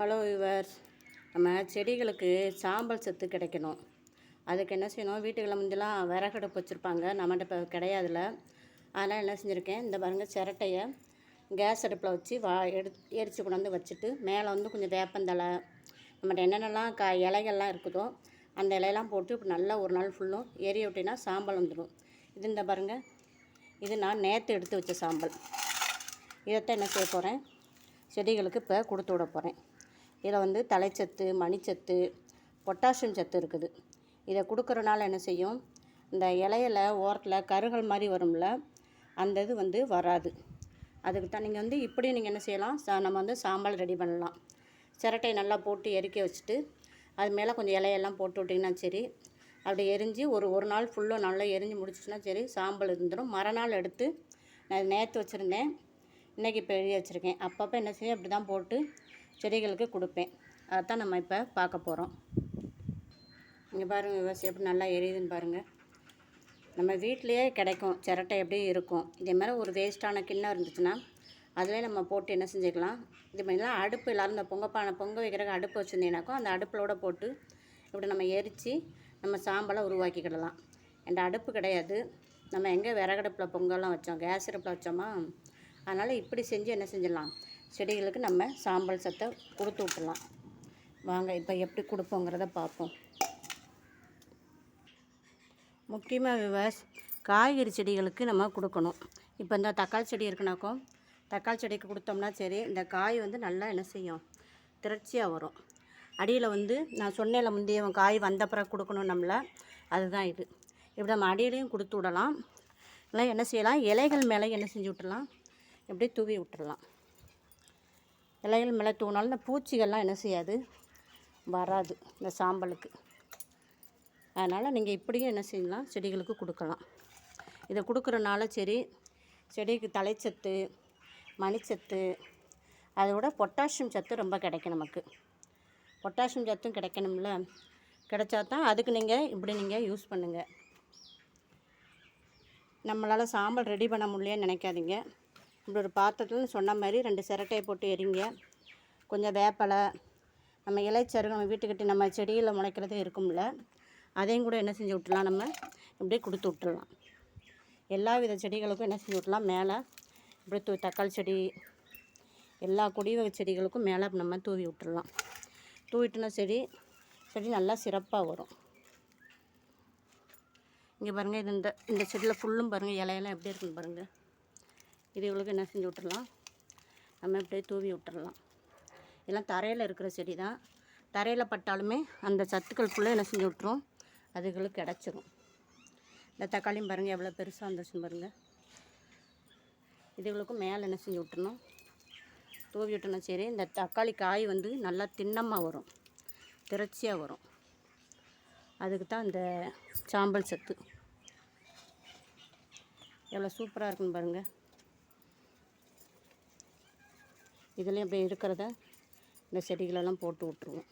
Hello yours நம்ம செடிகளுக்கு சாம்பல் சத்து கிடைக்கணும். அதுக்கு என்ன செய்யணும்? வீட்டுகளில் முந்தெல்லாம் விறகடுப்பு வச்சுருப்பாங்க. நம்மகிட்ட இப்போ கிடையாதுல அதனால் என்ன செஞ்சுருக்கேன்? இந்த பாருங்க சிரட்டையை கேஸ் அடுப்பில் வச்சு வா எடுத்து எரித்து கொண்டாந்து வச்சுட்டு மேலே வந்து கொஞ்சம் வேப்பந்தலை நம்மகிட்ட என்னென்னலாம் கா இலைகள்லாம் இருக்குதோ அந்த இலையெல்லாம் போட்டு இப்போ நல்லா ஒரு நாள் ஃபுல்லும் எரிய விட்டினா சாம்பல் வந்துடும். இது இந்த பாருங்க இது நான் நேற்று எடுத்து வச்ச சாம்பல். இதைத்தான் என்ன செய்ய போகிறேன் செடிகளுக்கு இப்போ கொடுத்து விட போகிறேன் இதில் வந்து தலைச்சத்து மணிச்சத்து பொட்டாசியம் சத்து இருக்குது. இதை கொடுக்குறனால என்ன செய்யும்? இந்த இலையில ஓரத்தில் கருகள் மாதிரி வரும்ல அந்த இது வந்து வராது. அதுக்கு தான் நீங்கள் வந்து இப்படி நீங்கள் என்ன செய்யலாம்? சா நம்ம வந்து சாம்பல் ரெடி பண்ணலாம். சிரட்டையை நல்லா போட்டு எரிக்க வச்சுட்டு அது மேலே கொஞ்சம் இலையெல்லாம் போட்டு விட்டிங்கன்னா சரி அப்படி எரிஞ்சு ஒரு ஒரு நாள் ஃபுல்லாக நல்லா எரிஞ்சு முடிச்சிச்சுன்னா சரி சாம்பல் இருந்துடும் மறுநாள் எடுத்து நான் நேற்று வச்சுருந்தேன். இன்றைக்கி இப்போ எழுதி வச்சுருக்கேன். அப்பப்போ என்ன செய்யும் அப்படி தான் போட்டு செடிகளுக்கு கொடுப்பேன். அதைத்தான் நம்ம இப்போ பார்க்க போகிறோம் இங்கே பாருங்கள் விவசாயம் எப்படி நல்லா எரியுதுன்னு பாருங்கள் நம்ம வீட்டிலையே கிடைக்கும். சிரட்டை எப்படி இருக்கும். இதே மாதிரி ஒரு வேஸ்ட்டான கிண்ணம் இருந்துச்சுன்னா அதிலே நம்ம போட்டு என்ன செஞ்சுக்கலாம்? இது மாதிரிலாம் அடுப்பு எல்லோரும் இந்த பொங்கப்பான பொங்க வைக்கிறக்கு அடுப்பு வச்சுருந்தீங்கனாக்கோ அந்த அடுப்பிலோட போட்டு இப்படி நம்ம எரித்து நம்ம சாம்பலை உருவாக்கிக்கிடலாம். என் அடுப்பு கிடையாது. நம்ம எங்கே விறகடுப்பில் பொங்கல்லாம் வச்சோம் கேஸ் அடுப்பில் வச்சோமா? அதனால் இப்படி செஞ்சு என்ன செஞ்சிடலாம்? செடிகளுக்கு நம்ம சாம்பல் சத்தை கொடுத்து விட்டுலாம் வாங்க இப்போ எப்படி கொடுப்போங்கிறத பார்ப்போம். முக்கியமாக விவாஸ் காய்கறி செடிகளுக்கு நம்ம கொடுக்கணும். இப்போ இந்த தக்காளி செடி இருக்குனாக்கோ தக்காளி செடிக்கு கொடுத்தோம்னா சரி இந்த காய் வந்து நல்லா என்ன செய்யும்? திரட்சியாக வரும். அடியில் வந்து நான் சொன்னேன்ல முந்தைய காய் வந்த பிறகு கொடுக்கணும் நம்மள. அதுதான் இது. இப்படி நம்ம அடியிலையும் கொடுத்து விடலாம். இல்லை என்ன செய்யலாம்? இலைகள் மேலே என்ன செஞ்சு விட்டுலாம் இப்படி தூவி விட்டுடலாம். இலைகள் மேலே தூவினாலும் இந்த பூச்சிகள்லாம் என்ன செய்யாது? வராது இந்த சாம்பலுக்கு. அதனால் நீங்கள் இப்படியும் என்ன செய்யலாம்? செடிகளுக்கு கொடுக்கலாம். இதை கொடுக்குறனால சரி செடிக்கு தலைச்சத்து மணிச்சத்து அதோட பொட்டாசியம் சத்து ரொம்ப கிடைக்கும் நமக்கு. பொட்டாசியம் சத்தும் கிடைக்கணும்ல? கிடைச்சா தான் அதுக்கு நீங்கள் இப்படி நீங்கள் யூஸ் பண்ணுங்கள் நம்மளால் சாம்பல் ரெடி பண்ண முடியலன்னு நினைக்காதீங்க. இப்படி ஒரு பாத்திரத்தில் சொன்ன மாதிரி ரெண்டு சிரட்டையை போட்டு எரிங்க. கொஞ்சம் வேப்பலை நம்ம இலைச்சருகு நம்ம வீட்டுக்கிட்ட நம்ம செடியில் முளைக்கிறது இருக்கும்ல அதையும் கூட என்ன செஞ்சு விட்டுலாம் நம்ம? இப்படியே கொடுத்து விட்டுடலாம். எல்லா வித செடிகளுக்கும் என்ன செஞ்சு விட்டுலாம் மேலே இப்படி தூ தக்காளி செடி எல்லா கொடி வகை செடிகளுக்கும் மேலே நம்ம தூவி விட்டுடலாம். தூவிட்டோன்னா செடி செடி நல்லா சிறப்பாக வரும். இங்கே பாருங்கள் இது இந்த இந்த செடியில் ஃபுல்லும் பாருங்கள் இலையெல்லாம் எப்படி இருக்குன்னு பாருங்கள் இது இவளுக்கு என்ன செஞ்சு விட்டுறலாம்? நம்ம இப்படியே தூவி விட்டுறலாம். இதெல்லாம் தரையில் இருக்கிற செடி தான் தரையில் பட்டாலுமே அந்த சத்துக்கள் ஃபுல்லாக என்ன செஞ்சு விட்டுரும்? அதுகளுக்கு கிடச்சிரும். இந்த தக்காளியும் பாருங்கள் எவ்வளோ பெருசாக வந்துருச்சுன்னு பாருங்கள் இதுகளுக்கும் மேலே என்ன செஞ்சு விட்டுறணும்? தூவி விட்டோம்னா சரி இந்த தக்காளி காய் வந்து நல்லா திண்ணமாக வரும். திரட்சியாக வரும். அதுக்கு தான் இந்த சாம்பல் சத்து. எவ்வளோ சூப்பராக இருக்குன்னு பாருங்கள் இதுலேயும் அப்படியே இருக்கிறத இந்த செடிகளெல்லாம் போட்டு விட்ருவோம்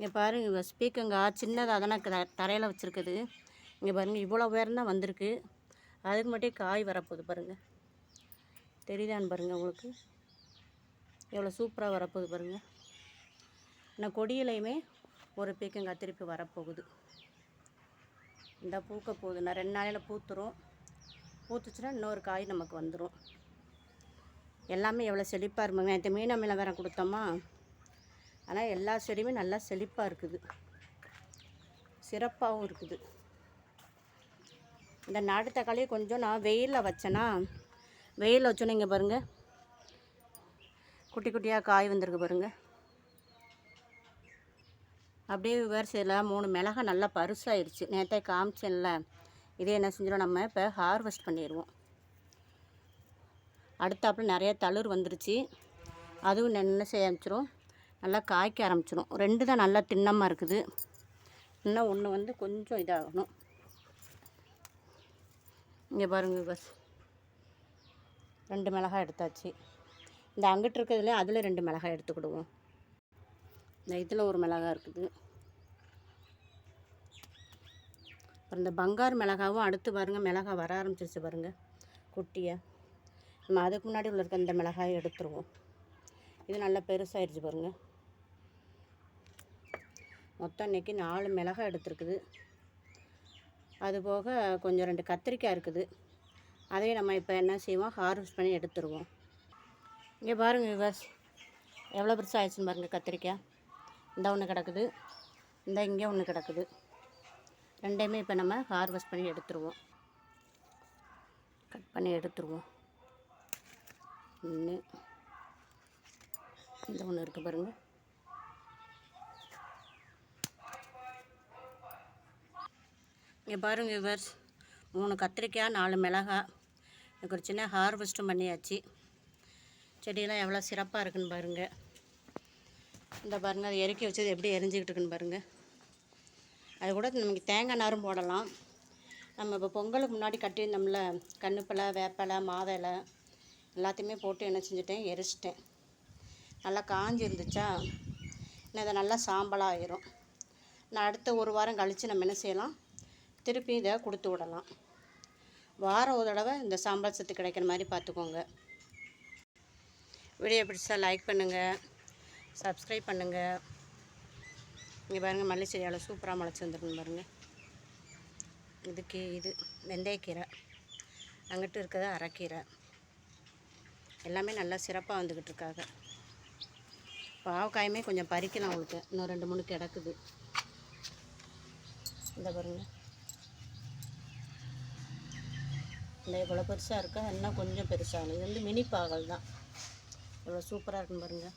இங்கே பாருங்கள் இவ சின்னதாக தானே த தரையில் வச்சுருக்குது. இங்கே பாருங்கள் இவ்வளோ உயரம் தான் வந்திருக்கு. அதுக்கு மட்டும் காய் வரப்போகுது பாருங்கள் தெரியுதான்னு பாருங்கள் உங்களுக்கு? எவ்வளோ சூப்பராக வரப்போகுது பாருங்கள் ஆனால் கொடியிலையுமே ஒரு பீக்கங்காய் திருப்பி வரப்போகுது. இந்த பூக்க போகுதுன்னா ரெண்டு நாளையில் பூத்துரும். பூத்துச்சுன்னா இன்னொரு காய் நமக்கு வந்துடும் எல்லாமே எவ்வளோ செழிப்பாக இருப்பாங்க நேற்று மீனமில் வேறு கொடுத்தோமா? ஆனால் எல்லா செடியுமே நல்லா செழிப்பாக இருக்குது. சிறப்பாகவும் இருக்குது. இந்த நாட்டு தக்காளியை கொஞ்சம் நான் வெயிலில் வச்சேன்னா வெயிலில் வச்சோன்னே இங்கே பாருங்கள் குட்டி குட்டியாக காய் வந்திருக்கு பாருங்கள் அப்படியே வரிசையில் மூணு மிளகா நல்லா பருசாயிருச்சு. நேற்றே காமிச்சேன்ல. இதே என்ன செஞ்சிடும் நம்ம? இப்போ ஹார்வெஸ்ட் பண்ணிடுவோம் அடுத்தாப்புல நிறைய தளிர் வந்துருச்சு. அதுவும் என்ன செய்ய ஆரம்பிச்சிரும் நல்லா காய்க்க ஆரம்பிச்சிடும் ரெண்டு தான் நல்லா திண்ணமாக இருக்குது. இன்னும் ஒன்று வந்து கொஞ்சம் இதாகணும். இங்கே பாருங்க பஸ் ரெண்டு மிளகாய் எடுத்தாச்சு. இந்த அங்கிட்டு இருக்கிறதுல அதில் ரெண்டு மிளகாய் எடுத்துக்கிடுவோம். இந்த இதில் ஒரு மிளகா இருக்குது. அப்புறம் இந்த பங்கார் மிளகாவும் அடுத்து பாருங்கள் மிளகா வர ஆரம்பிச்சிருச்சு பாருங்கள் குட்டியை. நம்ம அதுக்கு முன்னாடி உள்ள இருக்க இந்த மிளகாயை எடுத்துருவோம். இது நல்லா பெருசாகிடுச்சு பாருங்கள் மொத்தம் இன்றைக்கி நாலு மிளகாய் எடுத்துருக்குது. அது போக கொஞ்சம் ரெண்டு கத்திரிக்காய் இருக்குது. அதையும் நம்ம இப்போ என்ன செய்வோம் ஹார்வெஸ்ட் பண்ணி எடுத்துருவோம். இங்கே பாருங்கள் விவர்ஸ் எவ்வளோ பெருசாக ஆயிடுச்சுன்னு பாருங்கள் கத்திரிக்காய். இந்த ஒன்று கிடக்குது. இந்த இங்கே ஒன்று கிடக்குது. ரெண்டையுமே இப்போ நம்ம ஹார்வெஸ்ட் பண்ணி எடுத்துருவோம். கட் பண்ணி எடுத்துருவோம். ஒன்று இந்த ஒன்று இருக்குது பாருங்கள் இங்கே பாருங்க விவர்ஸ் மூணு கத்திரிக்காய் நாலு மிளகாய். எனக்கு ஒரு சின்ன ஹார்வெஸ்ட்டும் பண்ணியாச்சு. செடியெல்லாம் எவ்வளோ சிறப்பாக இருக்குன்னு பாருங்கள் இந்த பாருங்கள் அதை இறக்கி வச்சது எப்படி எரிஞ்சிக்கிட்டு இருக்குன்னு பாருங்கள் அது கூட நமக்கு தேங்காய் நாரும் போடலாம். நம்ம இப்போ பொங்கலுக்கு முன்னாடி கட்டியிருந்தோம்ல கண்ணுப்பலை வேப்பலை மாதலை எல்லாத்தையுமே போட்டு என்ன செஞ்சுட்டேன் எரிச்சிட்டேன். நல்லா காஞ்சி இருந்துச்சா இன்னும் இதை நல்லா சாம்பலாக ஆயிரும். நான் அடுத்த ஒரு வாரம் கழித்து நம்ம என்ன செய்யலாம்? திருப்பி இதை கொடுத்து விடலாம். வாரம் ஒரு தடவை இந்த சாம்பல் சத்து கிடைக்கிற மாதிரி பார்த்துக்கோங்க. வீடியோ பிடிச்சா லைக் பண்ணுங்கள் சப்ஸ்கிரைப் பண்ணுங்கள் இங்கே பாருங்கள் மல்லி செடி சூப்பராக முளைச்சி வந்துருக்குன்னு பாருங்கள் இதுக்கு இது வெந்தயக்கீரை. அங்கிட்டு இருக்கிறது அரைக்கீரை. எல்லாமே நல்லா சிறப்பாக வந்துக்கிட்டு இருக்காங்க. பாவக்காயுமே கொஞ்சம் பறிக்கலாம் உங்களுக்கு. இன்னும் ரெண்டு மூணு கிடக்குது. இந்த பாருங்க. இந்த இவ்வளோ பெருசாக இருக்கா? இன்னும் கொஞ்சம் பெருசாகணும் இது வந்து மினி பாகல் தான் இவ்வளோ சூப்பராக இருக்குன்னு பாருங்கள்